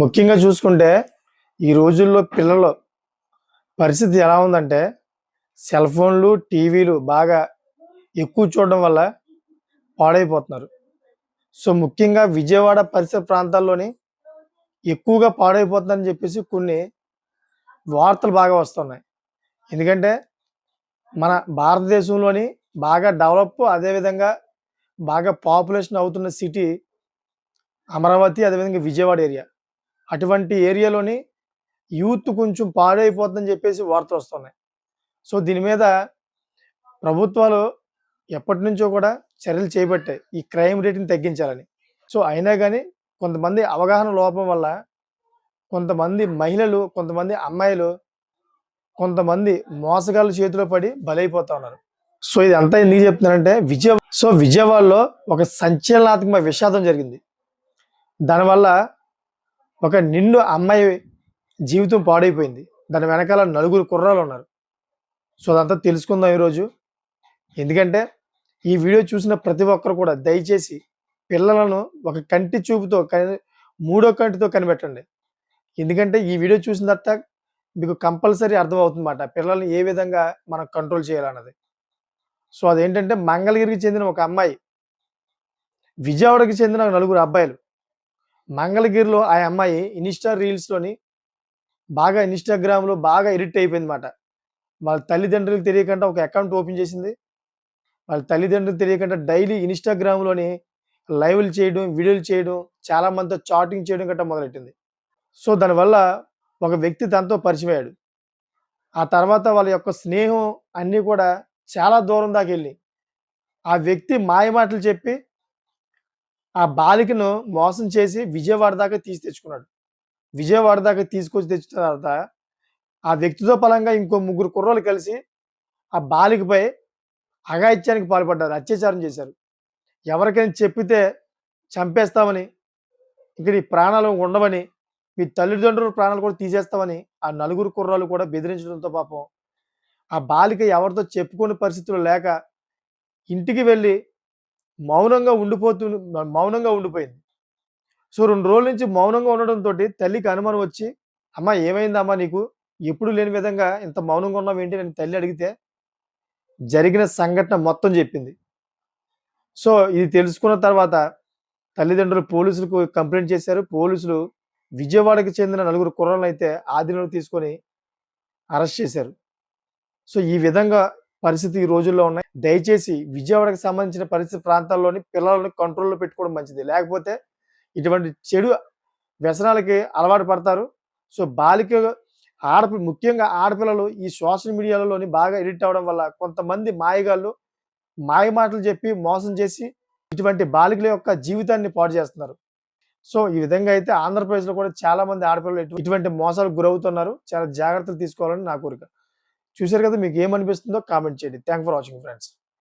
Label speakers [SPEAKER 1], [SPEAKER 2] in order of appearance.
[SPEAKER 1] ముఖ్యంగా చూసుకుంటే ఈ రోజుల్లో పిల్లల పరిస్థితి ఎలా ఉందంటే సెల్ ఫోన్లు టీవీలు బాగా ఎక్కువ చూడడం వల్ల పాడైపోతున్నారు. సో ముఖ్యంగా విజయవాడ పరిసర ప్రాంతాల్లోని ఎక్కువగా పాడైపోతుందని చెప్పేసి కొన్ని వార్తలు బాగా వస్తున్నాయి. ఎందుకంటే మన భారతదేశంలోని బాగా డెవలప్ అదేవిధంగా బాగా పాపులేషన్ అవుతున్న సిటీ అమరావతి అదేవిధంగా విజయవాడ ఏరియా. అటువంటి ఏరియాలోని యూత్ కొంచెం పాడైపోతుందని చెప్పేసి వార్తలు వస్తున్నాయి. సో దీని మీద ప్రభుత్వాలు ఎప్పటి నుంచో కూడా చర్యలు చేపట్టాయి ఈ క్రైమ్ రేట్ని తగ్గించాలని. సో అయినా కానీ కొంతమంది అవగాహన లోపం వల్ల కొంతమంది మహిళలు కొంతమంది అమ్మాయిలు కొంతమంది మోసగాళ్ళ చేతిలో పడి బలైపోతా ఉన్నారు. సో ఇది అంతా ఎందుకు చెప్తున్నానంటే విజయ సో విజయవాడలో ఒక సంచలనాత్మక విషాదం జరిగింది. దానివల్ల ఒక నిండు అమ్మాయి జీవితం పాడైపోయింది. దాని వెనకాల నలుగురు కుర్రాలు ఉన్నారు. సో అదంతా తెలుసుకుందాం ఈరోజు. ఎందుకంటే ఈ వీడియో చూసిన ప్రతి ఒక్కరు కూడా దయచేసి పిల్లలను ఒక కంటి చూపుతో మూడో కంటితో కనిపెట్టండి. ఎందుకంటే ఈ వీడియో చూసిన తర్వాత మీకు కంపల్సరీ అర్థమవుతుందన్నమాట. పిల్లల్ని ఏ విధంగా మనం కంట్రోల్ చేయాలన్నది. సో అదేంటంటే మంగళగిరికి చెందిన ఒక అమ్మాయి విజయవాడకి చెందిన నలుగురు అబ్బాయిలు. మంగళగిరిలో ఆ అమ్మాయి ఇన్స్టా రీల్స్లోని బాగా ఇన్స్టాగ్రామ్లో బాగా ఎడిట్ అయిపోయింది అనమాట వాళ్ళ తల్లిదండ్రులకు తెలియకుండా ఒక అకౌంట్ ఓపెన్ చేసింది. వాళ్ళ తల్లిదండ్రులకు తెలియకుండా డైలీ ఇన్స్టాగ్రామ్లోని లైవ్లు చేయడం వీడియోలు చేయడం చాలామందితో చాటింగ్ చేయడం గట్రా మొదలెట్టింది. సో దానివల్ల ఒక వ్యక్తి తనతో పరిచయం అయ్యాడు. ఆ తర్వాత వాళ్ళ యొక్క స్నేహం అన్నీ కూడా చాలా దూరం దాకా వెళ్ళి ఆ వ్యక్తి మాయమాటలు చెప్పి ఆ బాలికను మోసం చేసి విజయవాడ దాకా తీసి తెచ్చుకున్నాడు. విజయవాడ దాకా తీసుకొచ్చి తెచ్చిన తర్వాత ఆ వ్యక్తితో పలంగా ఇంకో ముగ్గురు కుర్రోళ్ళు కలిసి ఆ బాలికపై అఘాయిత్యానికి పాల్పడ్డారు అత్యాచారం చేశారు. ఎవరికైనా చెప్పితే చంపేస్తామని ఇక నీ ప్రాణాలు ఉండవని మీ తల్లిదండ్రుల ప్రాణాలు కూడా తీసేస్తామని ఆ నలుగురు కుర్రాలు కూడా బెదిరించడంతో పాపం ఆ బాలిక ఎవరితో చెప్పుకునే పరిస్థితులు లేక ఇంటికి వెళ్ళి మౌనంగా ఉండిపోతూ మౌనంగా ఉండిపోయింది. సో రెండు రోజుల నుంచి మౌనంగా ఉండడంతో తల్లికి అనుమానం వచ్చి అమ్మ ఏమైందమ్మా నీకు? ఎప్పుడు లేని విధంగా ఇంత మౌనంగా ఉన్నావు ఏంటి? నేను తల్లి అడిగితే జరిగిన సంఘటన మొత్తం చెప్పింది. సో ఇది తెలుసుకున్న తర్వాత తల్లిదండ్రులు పోలీసులకు కంప్లైంట్ చేశారు. పోలీసులు విజయవాడకు చెందిన నలుగురు కుర్రలను అయితే ఆధీనంలో తీసుకొని అరెస్ట్ చేశారు. సో ఈ విధంగా పరిస్థితి ఈ రోజుల్లో ఉన్నాయి. దయచేసి విజయవాడకు సంబంధించిన పరిస్థితి ప్రాంతాల్లోని పిల్లలను కంట్రోల్లో పెట్టుకోవడం మంచిది. లేకపోతే ఇటువంటి చెడు వ్యసనాలకి అలవాటు పడతారు. సో బాలిక ఆడపి ముఖ్యంగా ఆడపిల్లలు ఈ సోషల్ మీడియాలలోని బాగా ఎడిట్ అవ్వడం వల్ల కొంతమంది మాయగాళ్ళు మాయ మాటలు చెప్పి మోసం చేసి ఇటువంటి బాలికల యొక్క జీవితాన్ని పాడు చేస్తున్నారు. సో ఈ విధంగా అయితే ఆంధ్రప్రదేశ్లో కూడా చాలా మంది ఆడపిల్లలు ఇటువంటి మోసాలకు గురవుతున్నారు. చాలా జాగ్రత్తలు తీసుకోవాలని నా కోరిక. చూశారు కదా మీకు ఏమనిపిస్తుందో కామెంట్ చేయండి. Thank for watching friends